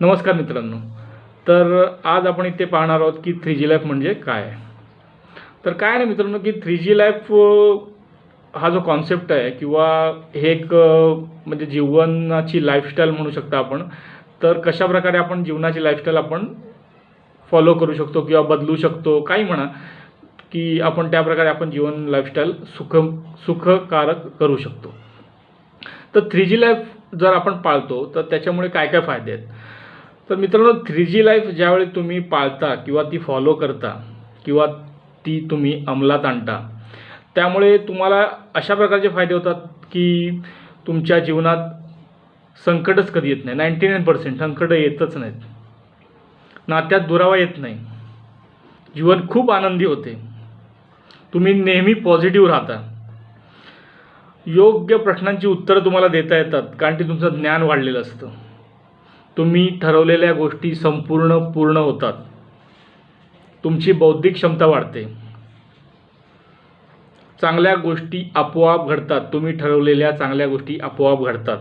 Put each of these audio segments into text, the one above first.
नमस्कार मित्रांनो. तर आज आपण इथे पाहणार आहोत की थ्री जी लाईफ म्हणजे काय? तर काय नाही मित्रांनो की थ्री जी लाईफ हा जो कॉन्सेप्ट आहे किंवा हे एक म्हणजे जीवनाची लाईफस्टाईल म्हणू शकता आपण तर कशाप्रकारे आपण जीवनाची लाईफस्टाईल आपण फॉलो करू शकतो किंवा बदलू शकतो काही म्हणा की आपण त्या प्रकारे आपण जीवन लाईफस्टाईल सुख सुखकारक करू शकतो. तर थ्री जी लाईफ जर आपण पाळतो तर त्याच्यामुळे काय काय फायदे आहेत? तर मित्रांनो थ्री जी लाईफ ज्यावेळी तुम्ही पाळता किंवा ती फॉलो करता किंवा ती तुम्ही अंमलात आणता त्यामुळे तुम्हाला अशा प्रकारचे फायदे होतात की तुमच्या जीवनात संकटच कधी येत नाही. नाईंटी नाईन पर्सेंट संकट येतच नाहीत. नात्यात दुरावा येत नाही. जीवन खूप आनंदी होते. तुम्ही नेहमी पॉझिटिव्ह राहता. योग्य प्रश्नांची उत्तरं तुम्हाला देता येतात कारण की तुमचं ज्ञान वाढलेलं असतं. तुम्ही ठरवलेल्या गोष्टी संपूर्ण पूर्ण होतात. तुमची बौद्धिक क्षमता वाढते. चांगल्या गोष्टी आपोआप घडतात. तुम्ही ठरवलेल्या चांगल्या गोष्टी आपोआप घडतात.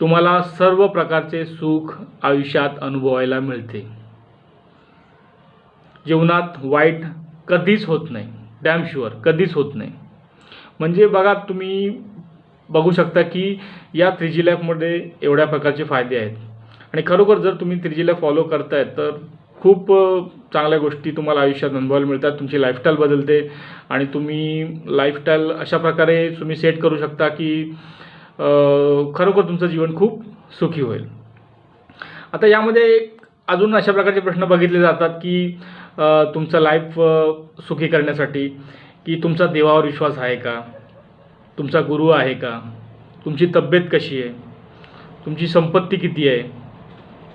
तुम्हाला सर्व प्रकारचे सुख आयुष्यात अनुभवायला मिळते. जीवनात वाईट कधीच होत नाही. डॅम शुअर कधीच होत नाही. म्हणजे बघा तुम्ही बघू शकता की या थ्री जी लाईफमध्ये एवढ्या प्रकारचे फायदे आहेत. आणि खरोखर जर तुम्ही थ्री जी लाईफ फॉलो करतायत तर खूप चांगल्या गोष्टी तुम्हाला आयुष्यात अनुभवायला मिळतात. तुमची लाईफस्टाईल बदलते आणि तुम्ही लाईफस्टाईल अशा प्रकारे तुम्ही सेट करू शकता की खरोखर तुमचं जीवन खूप सुखी होईल. आता यामध्ये अजून अशा प्रकारचे प्रश्न बघितले जातात की तुमचं लाईफ सुखी करण्यासाठी की तुमचा देवावर विश्वास आहे का? तुमचा गुरु आहे का? तुमची तब्येत कशी आहे? तुमची संपत्ती किती आहे?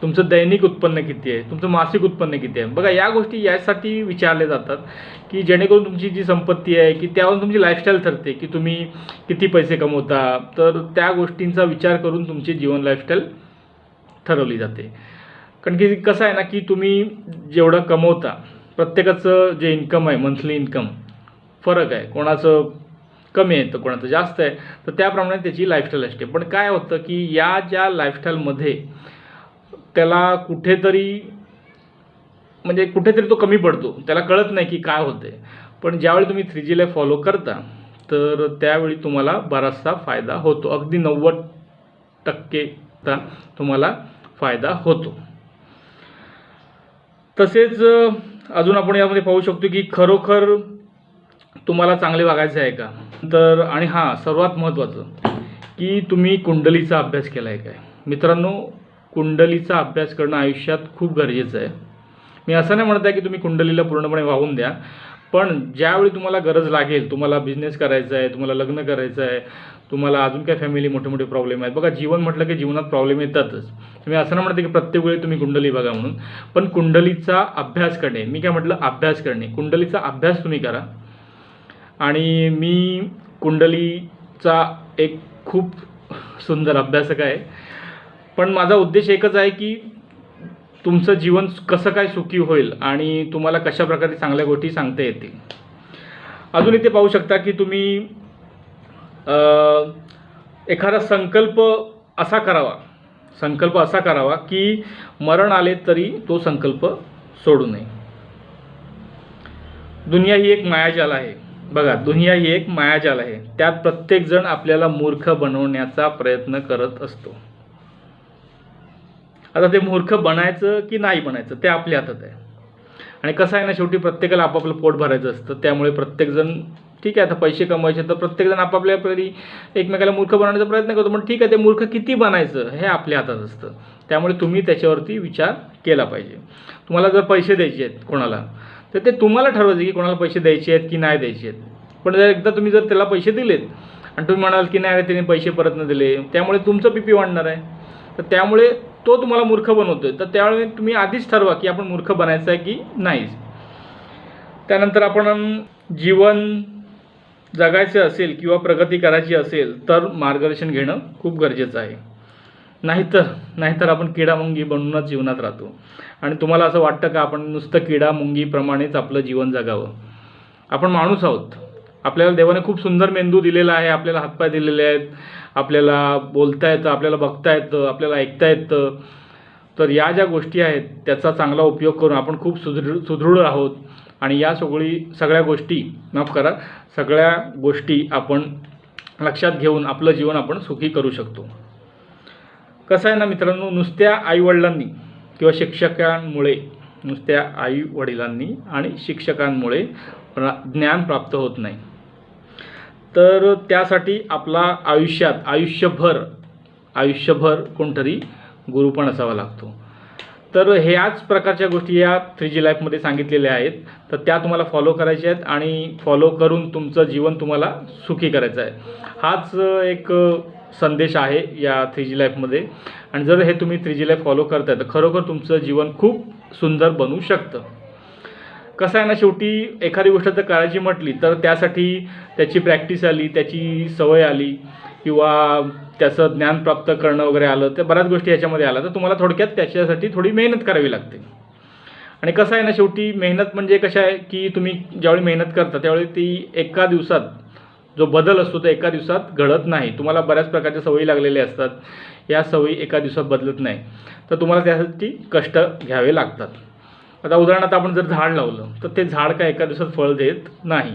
तुमचं दैनिक उत्पन्न किती आहे? तुमचं मासिक उत्पन्न किती आहे? बघा या गोष्टी यासाठी विचारल्या जातात की जेणेकरून तुमची जी संपत्ती आहे की त्यावरून तुमची लाईफस्टाईल ठरते की तुम्ही किती पैसे कमवता तर त्या गोष्टींचा विचार करून तुमची जीवन लाईफस्टाईल ठरवली जाते. कारण की कसं आहे ना की तुम्ही जेवढं कमवता प्रत्येकाचं जे इन्कम आहे मंथली इन्कम फरक आहे. कोणाचं कमी आहे तर कोणाचं जास्त आहे तर त्याप्रमाणे त्याची लाईफस्टाईल असते. पण काय होतं की या ज्या लाईफस्टाईलमध्ये त्याला कुठेतरी म्हणजे कुठेतरी तो कमी पडतो. त्याला कळत नाही की काय होते पण ज्यावेळी तुम्ही थ्री जीला फॉलो करता तर त्यावेळी तुम्हाला बराचसा फायदा होतो. अगदी नव्वद टक्केचा तुम्हाला फायदा होतो. तसेच अजून आपण यामध्ये पाहू शकतो की खरोखर तुम्हाला चांगले वागायचं आहे का? तर आणि हां सर्वात महत्त्वाचं की तुम्ही कुंडलीचा अभ्यास केला आहे काय? मित्रांनो कुंडलीचा अभ्यास करणं आयुष्यात खूप गरजेचं आहे. मी असं नाही म्हणत आहे की तुम्ही कुंडलीला पूर्णपणे वाहून द्या पण ज्यावेळी तुम्हाला गरज लागेल तुम्हाला बिझनेस करायचा आहे तुम्हाला लग्न करायचं आहे तुम्हाला अजून काय फॅमिली मोठे मोठे प्रॉब्लेम आहेत. बघा जीवन म्हटलं की जीवनात प्रॉब्लेम येतातच. मी असं नाही म्हणते की प्रत्येक वेळी तुम्ही कुंडली बघा म्हणून पण कुंडलीचा अभ्यास करणे मी काय म्हटलं? अभ्यास करणे. कुंडलीचा अभ्यास तुम्ही करा. आणि मी कुंडलीचा एक खूप सुंदर अभ्यासक आहे. पण माझा उद्देश एकच आहे की तुमचं जीवन कसं काय सुखी होईल आणि तुम्हाला कशा प्रकारे चांगल्या गोष्टी सांगता येतील. अजून इथे पाहू शकता की तुम्ही एखादा संकल्प असा करावा संकल्प असा करावा की मरण आले तरी तो संकल्प सोडू नये. दुनिया ही एक मायाजाल आहे. बघा दुनिया ही एक मायाजाल आहे. त्यात प्रत्येकजण आपल्याला मूर्ख बनवण्याचा प्रयत्न करत असतो. आता ते मूर्ख बनायचं की नाही बनायचं ते आपल्या हातात आहे. आणि कसं आहे ना शेवटी प्रत्येकाला आपापलं पोट भरायचं असतं. त्यामुळे प्रत्येकजण ठीक आहे आता पैसे कमवायचे तर प्रत्येकजण आपापल्या परी एकमेकाला मूर्ख बनवण्याचा प्रयत्न करतो. पण ठीक आहे ते मूर्ख किती बनायचं हे आपल्या हातात असतं. त्यामुळे तुम्ही त्याच्यावरती विचार केला पाहिजे. तुम्हाला जर पैसे द्यायचे आहेत कोणाला तर ते तुम्हाला ठरवायचं की कोणाला पैसे द्यायचे आहेत की नाही द्यायचे आहेत. पण जर एकदा तुम्ही जर त्याला पैसे दिलेत आणि तुम्ही म्हणाल की नाही अरे त्याने पैसे परत न दिले त्यामुळे तुमचं पी पी वाढणार आहे. तर त्यामुळे तो तुम्हाला मूर्ख बनवतो आहे तर त्यावेळी तुम्ही आधीच ठरवा की आपण मूर्ख बनायचं आहे की नाही. त्यानंतर आपण जीवन जगायचं असेल किंवा प्रगती करायची असेल तर मार्गदर्शन घेणं खूप गरजेचं आहे. नाहीतर नाहीतर आपण किडा मुंगी बनूनच जीवनात राहतो. आणि तुम्हाला असं वाटतं का आपण नुसतं किडा मुंगीप्रमाणेच आपलं जीवन जगावं? आपण माणूस आहोत. आपल्याला देवाने खूप सुंदर मेंदू दिलेला आहे आपल्याला हातपाय दिलेले आहेत आपल्याला बोलता येतं आपल्याला बघता येतं आपल्याला ऐकता येतं. तर या ज्या गोष्टी आहेत त्याचा चांगला उपयोग करून आपण खूप सुदृढ सुदृढ आहोत. आणि या सगळी सगळ्या गोष्टी माफ करा सगळ्या गोष्टी आपण लक्षात घेऊन आपलं जीवन आपण सुखी करू शकतो. कसं आहे ना मित्रांनो नुसत्या आईवडिलांनी किंवा शिक्षकांमुळे नुसत्या आई वडिलांनी आणि शिक्षकांमुळे प्रा ज्ञान प्राप्त होत नाही. तर त्यासाठी आपला आयुष्यात आयुष्यभर आयुष्यभर कोणतरी गुरु पण असावा लागतो. तर ह्याच प्रकारच्या गोष्टी या थ्री जी लाईफमध्ये सांगितलेल्या आहेत. तर त्या तुम्हाला फॉलो करायच्या आहेत आणि फॉलो करून तुमचं जीवन तुम्हाला सुखी करायचं आहे. हाच एक संदेश आहे या थ्री जी लाईफमध्ये आणि जर हे तुम्ही थ्री जी लाईफ फॉलो करताय तर खरोखर तुमचं जीवन खूप सुंदर बनू शकतं. कसं आहे ना शेवटी एखादी गोष्ट जर करायची म्हटली तर त्यासाठी त्याची प्रॅक्टिस आली त्याची सवय आली किंवा त्याचं ज्ञान प्राप्त करणं वगैरे आलं तर बऱ्याच गोष्टी याच्यामध्ये आल्या. तर तुम्हाला थोडक्यात त्याच्यासाठी थोडी मेहनत करावी लागते. आणि कसं आहे ना शेवटी मेहनत म्हणजे कशा आहे की तुम्ही ज्यावेळी मेहनत करता त्यावेळी ती एका दिवसात जो बदल असतो तो एका दिवसात घडत नाही. तुम्हाला बऱ्याच प्रकारच्या सवयी लागलेल्या असतात. या सवयी एका दिवसात बदलत नाही. तर तुम्हाला त्यासाठी कष्ट घ्यावे लागतात. आता उदाहरणार्थ आपण जर झाड लावलं तर ते झाड काय एका दिवसात फळ देत नाही.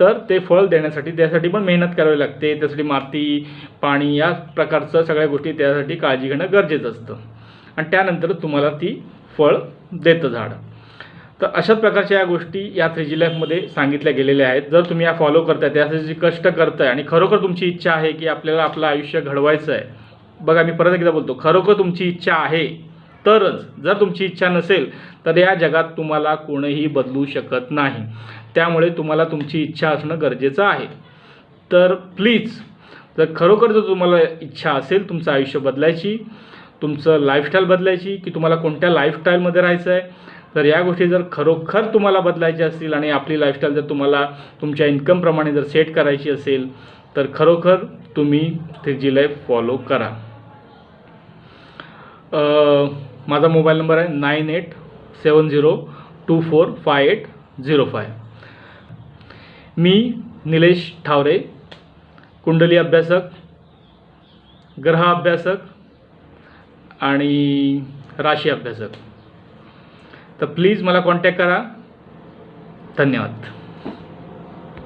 तर ते फळ देण्यासाठी त्यासाठी पण मेहनत करावी लागते. त्यासाठी माती पाणी या प्रकारचं सगळ्या गोष्टी त्यासाठी काळजी घेणं गरजेचं असतं. आणि त्यानंतर तुम्हाला ती फळ देतं झाड. तर अशाच प्रकारच्या या गोष्टी या थ्री जी लाईफमध्ये सांगितल्या गेलेल्या आहेत. जर तुम्ही या फॉलो करताय त्यासाठी कष्ट करताय आणि खरोखर तुमची इच्छा आहे की आपल्याला आपलं आयुष्य घडवायचं आहे बघा मी परत एकदा बोलतो खरोखर तुमची इच्छा आहे तरच जर तुमची इच्छा नसेल तर या जगात तुम्हाला कोणीही बदलू शकत नाही. त्यामुळे तुम्हाला तुमची इच्छा असणं गरजेचं आहे. तर प्लीज जर खरोखर जर तुम्हाला इच्छा असेल तुमचं आयुष्य बदलायची तुमचं लाईफस्टाईल बदलायची की तुम्हाला कोणत्या लाईफस्टाईलमध्ये राहायचं आहे तर या गोष्टी जर खरोखर तुम्हाला बदलायच्या असतील आणि आपली लाईफस्टाईल जर तुम्हाला तुमच्या इन्कमप्रमाणे जर सेट करायची असेल तर खरोखर तुम्ही थ्री जी लाईफ फॉलो करा माझा मोबाईल नंबर आहे nine eight seven zero two four five eight zero five मी निलेश ठावरे कुंडली अभ्यासक ग्रह अभ्यासक आणि राशी अभ्यासक. तर प्लीज मला कॉन्टॅक्ट करा. धन्यवाद.